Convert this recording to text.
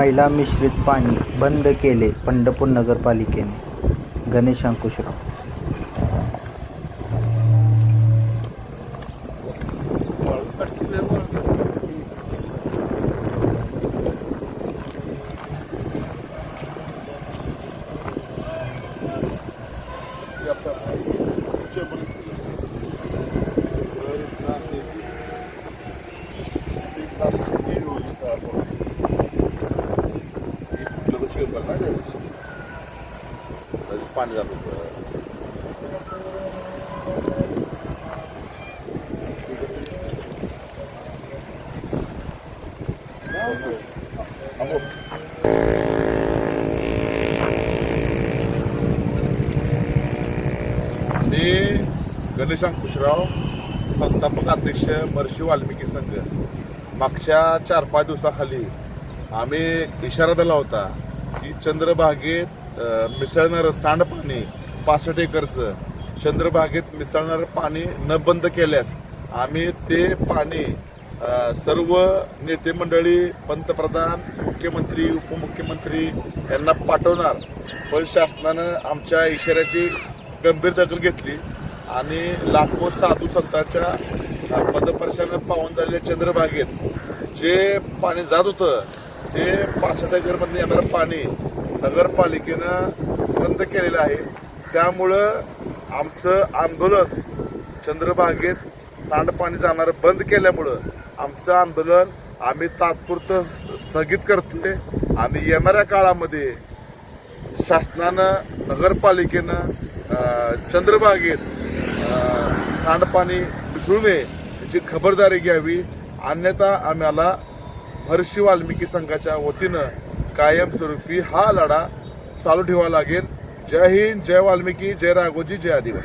मैला मिश्रित पाणी बंद केले पंढरपूर नगरपालिकेने. गणेश अंकुशराव. पाणी जात होतं मी गणेश अंकुशराव संस्थापक अध्यक्ष महर्षी वाल्मिकी संघ. मागच्या चार पाच दिवसाखाली आम्ही इशारा दिला होता की चंद्रभागेत मिसळणारं सांडपाणी पासष्ट एकरचं. चंद्रभागेत मिसळणारं पाणी न बंद केल्यास आम्ही ते पाणी सर्व नेते मंडळी पंतप्रधान मुख्यमंत्री उपमुख्यमंत्री यांना पाठवणार. पण शासनानं आमच्या इशाऱ्याची गंभीर दखल घेतली आणि लाखो साधू संतांच्या पदपर्शानं पाहून झालेल्या चंद्रभागेत जे पाणी जात होतं ते पासष्ट एकरमध्ये येणारं पाणी नगरपालिकेनं बंद केलेलं आहे. त्यामुळं आमचं आंदोलन चंद्रभागेत सांडपाणी जाणारं बंद केल्यामुळं आमचं आंदोलन आम्ही तात्पुरतं स्थगित करतोय. आणि येणाऱ्या काळामध्ये शासनानं नगरपालिकेनं चंद्रभागेत सांडपाणी मिसळू नये याची खबरदारी घ्यावी. अन्यथा आम्हाला महर्षी वाल्मिकी संघाच्या वतीनं कायमस्वरूपी हा लढा चालू ठेवा लागेल. जय हिंद जय वाल्मिकी जय राघोजी जय आदिवासी.